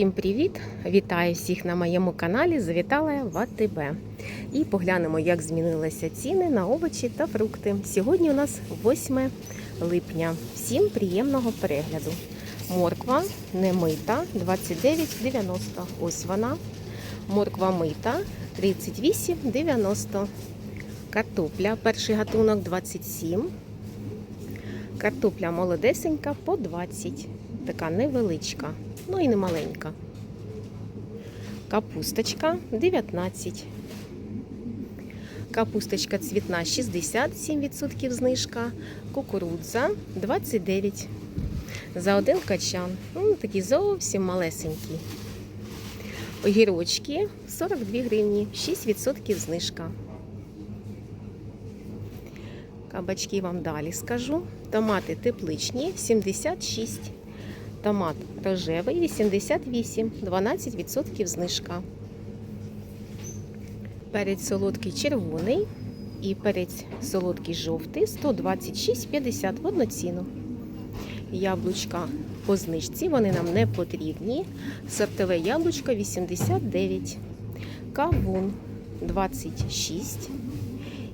Всім привіт! Вітаю всіх на моєму каналі. Завітала я в АТБ. І поглянемо, як змінилися ціни на овочі та фрукти. Сьогодні у нас 8 липня. Всім приємного перегляду. Морква не мита 29,90. Ось вона. Морква мита 38,90. Картопля, перший гатунок 27. Картопля молодесенька по 20. Така невеличка, ну і не маленька. Капусточка 19. Капусточка цвітна 67% знижка. Кукурудза 29. За один качан. Ну, такі зовсім малесенькі. Огірочки 42 гривні, 6% знижка. Кабачки вам далі скажу. Томати тепличні 76. Томат рожевий 88, 12% знижка. Перець солодкий червоний і перець солодкий жовтий 126,50 в одну ціну. Яблучка по знижці, вони нам не потрібні. Сортове яблучко 89, кавун 26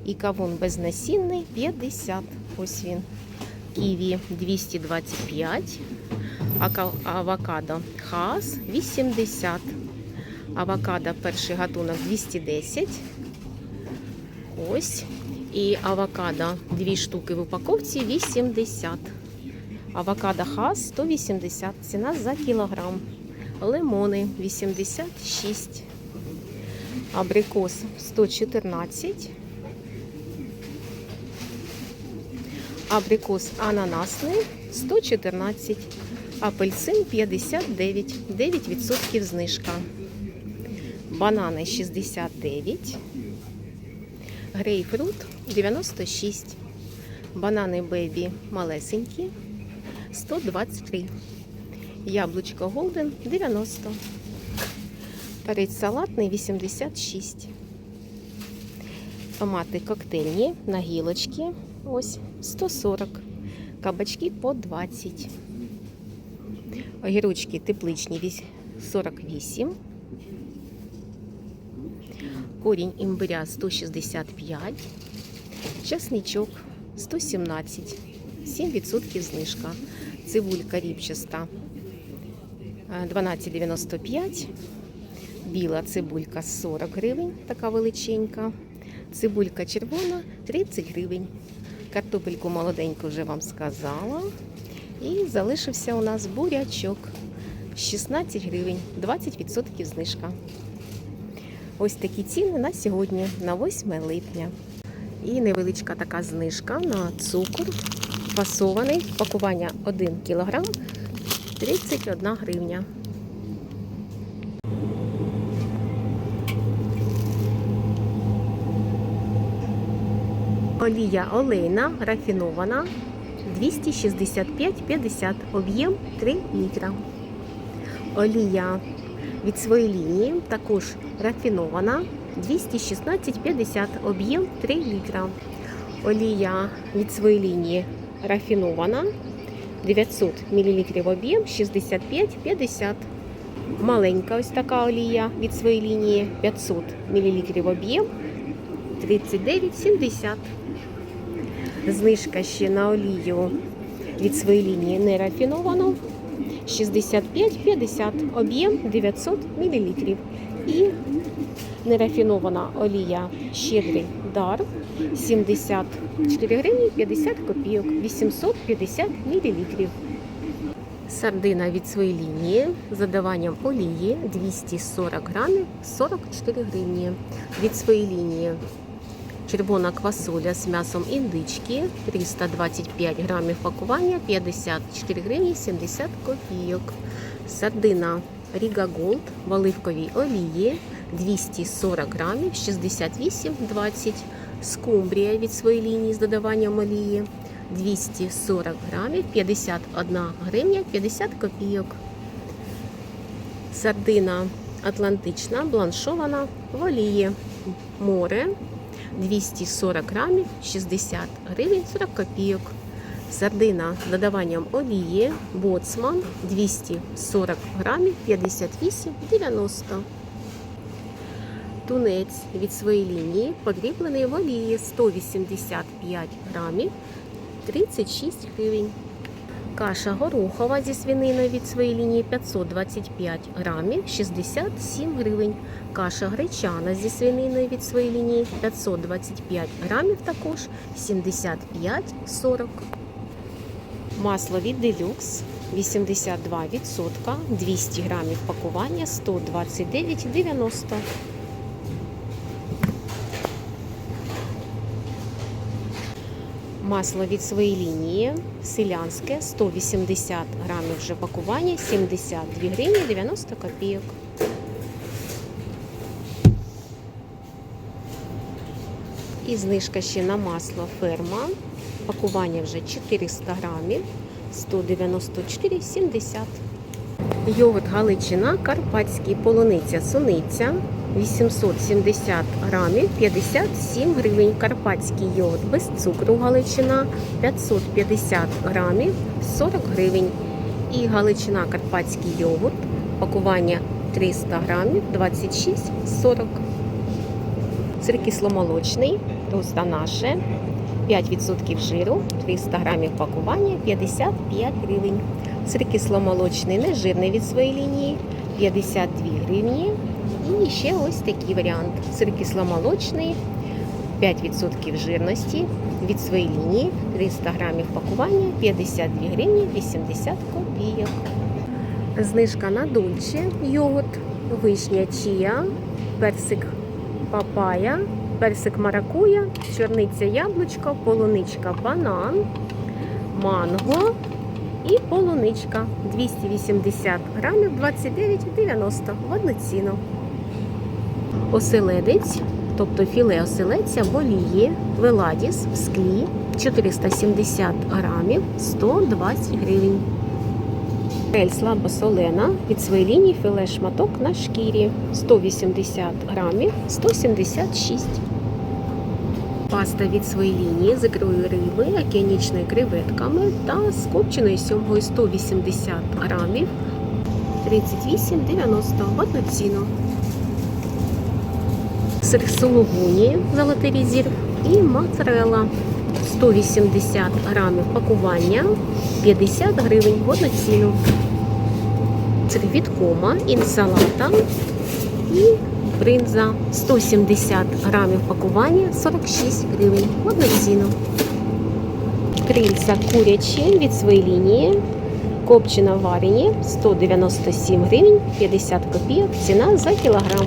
і кавун безнасінний 50. Ось він. Ківі 225. Авокадо хас 80. Авокадо перший гатунок 210. Ось. І авокадо дві штуки в упаковці 80. Авокадо хас 180. Ціна за кілограм. Лимони 86. Абрикос 114. Абрикос ананасний 114. Апельсин 59, 9% знижка. Банани 69. Грейпфрут 96. Банани бебі малесенькі 123. Яблучко Голден 90. Перець салатний 86. Томати коктейльні на гілочки. Ось 140. Кабачки по 20. Огірочки тепличні 48. Корінь імбиря 165. Часничок 117. 7% знижка. Цибулька ріпчаста е, 12,95. Біла цибулька 40 гривень, така величенька. Цибулька червона 30 гривень. Картопельку молоденьку вже вам сказала. І залишився у нас бурячок 16 гривень, 20% знижка. Ось такі ціни на сьогодні, на 8 липня. І невеличка така знижка на цукор фасований. Пакування 1 кг 31 гривня. Олія олейна рафінована 265,50, об'єм 3 літра. Олія від своєї лінії також рафінована 216,50, об'єм 3 літра. Олія від своєї лінії рафінована 900 мл об'єм 65,50. Маленька ось така олія від своєї лінії 500 мл об'єм 39,70. Знижка ще на олію від своєї лінії нерафіновану 65,50, об'єм 900 мл. І нерафінована олія щедрий дар 74 гривні 50 копійок, 850 мл. Сардина від своєї лінії з додаванням олії 240 грамів 44 гривні. Від своєї лінії червона квасоля з м'ясом індички 325 грамів пакування 54 гривні 70 копійок. Сардина Ріга Голд в оливковій олії 240 грамів 68,20. Скумбрія від своєї лінії з додаванням олії 240 грамів 51 гривня 50 копійок. Сардина Атлантична бланшована в олії. Море 240 грамів 60 гривень 40 копійок. Сардина з додаванням олії, боцман 240 грамів 58,90. Тунець від своєї лінії подріблений в олії 185 грамів 36 гривень. Каша горохова зі свининою від своєї лінії 525 грамів 67 гривень. Каша гречана зі свининою від своєї лінії 525 грамів також 75,40. Масло від Deluxe 82%, 200 грамів пакування 129,90. Масло від своєї лінії селянське 180 грамів вже пакування 72 гривні 90 копійок. І знижка ще на масло ферма. Пакування вже 400 грамів 194,70. Йогурт Галичина, Карпатський полуниця суниця 870 грамів 57 гривень. Карпатський йогурт без цукру Галичина 550 грамів 40 гривень. І Галичина Карпатський йогурт. Пакування 300 грамів 26,40. Сир кисломолочний, тоста наше 5% жиру, 300 грамів пакування 55 гривень. Сир кисломолочний нежирний від своєї лінії 52 гривні. І ще ось такий варіант. Сир кисломолочний 5% жирності від своєї лінії 300 грамів пакування 52 гривні 80 копійок. Знижка на дольче, йогурт, вишня чія, персик папая, персик маракуя, чорниця яблучко, полуничка банан, манго і полуничка 280 грамів 29,90 в одну ціну. Оселедець, тобто філе оселедця в олії, веладіс в склі 470 грамів 120 гривень. Ель слабосолена від своєї лінії філе шматок на шкірі 180 грамів 176. Паста від своєї з ікрою риби, океанічною креветками та з копченою сьомгою 180 грамів 38,90 в одну ціну. Сир сулугуні золотий резерв і моцарелла 180 грамів пакування 50 гривень в одну ціну. Це від кома, інсалата і бринза 170 грамів пакування 46 гривень одну ціну. Крильця курячі від своєї лінії. Копчена варені 197 гривень 50 копійок. Ціна за кілограм.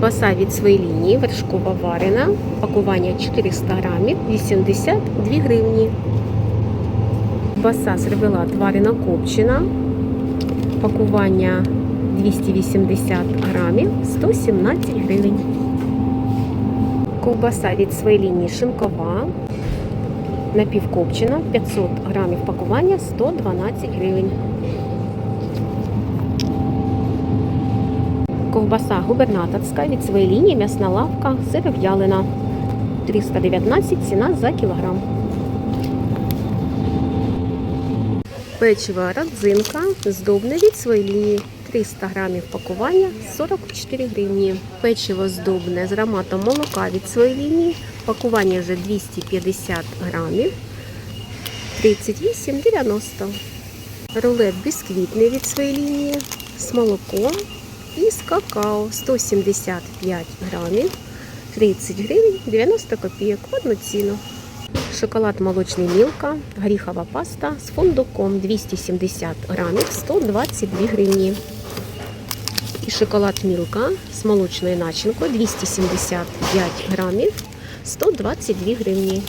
Баса від своєї лінії, вершкова варена, пакування 400 грамів, 82 гривні. Баса сервелат варена копчена, пакування 280 грамів, 117 гривень. Ковбаса від своєї лінії шинкова, напівкопчена, 500 грамів пакування, 112 гривень. Ковбаса губернаторська від своєї лінії м'ясна лавка сиров'ялина 319 ціна за кілограм. Печиво родзинка здобне від своєї лінії 300 грамів пакування 44 гривні. Печиво здобне з ароматом молока від своєї лінії. Пакування вже 250 грамів 38,90. Рулет бісквітний від своєї лінії з молоком і з какао 175 грамів 30 гривень 90 копійок одну ціну. Шоколад молочний мілка, горіхова паста з фундуком 270 грамів 122 гривні. І шоколад мілка з молочною начинкою 275 грамів 122 гривні.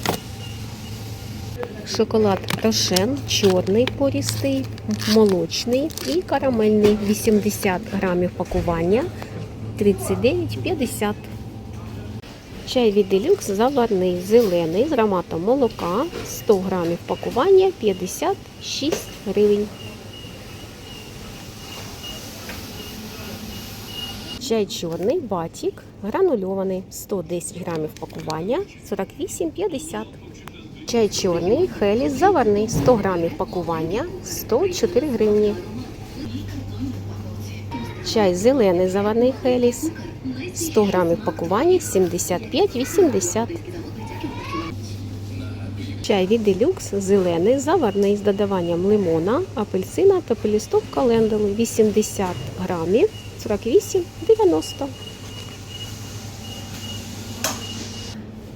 Шоколад Рошен чорний порістий, молочний і карамельний 80 грамів пакування 39,50. Чай від делюкс заварний, зелений з ароматом молока 100 грамів пакування 56 гривень. Чай чорний, батік, гранульований 110 грамів пакування 48,50. Чай чорний, хеліс заварний, 100 грамів пакування, 104 гривні. Чай зелений заварний хеліс, 100 грамів пакування, 75,80. Чай від делюкс зелений, заварний з додаванням лимона, апельсина та пелісток календули 80 грамів, 48,90.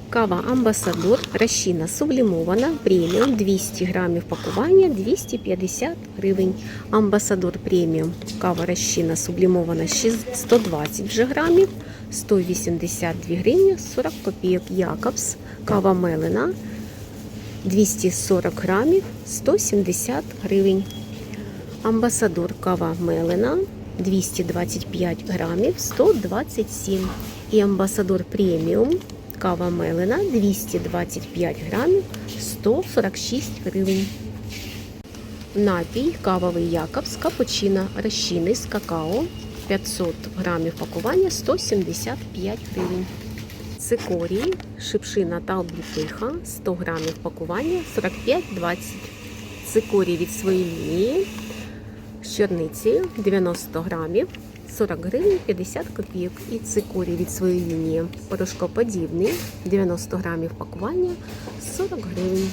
Кава Амбасадор розчина сублімована, преміум 200 грамів пакування 250 гривень. Амбасадор преміум кава розчина сублімована 120 вже грамів 182 гривні 40 копійок. Якобс кава мелена 240 грамів 170 гривень. Амбасадор кава мелена 225 грамів 127. І амбасадор преміум кава мелена 225 грамів 146 гривень. Напій кавовий Якобс капучино розчинний з какао 500 грамів пакування 175 гривень. Цикорій, шипшина та обліпиха 100 грамів пакування 45,20. Цикорій від своєї лінії з 90 грамів 40 гривень 50 копійок. І цикорій від своєї лінії порошкоподібний 90 грамів пакування 40 гривень.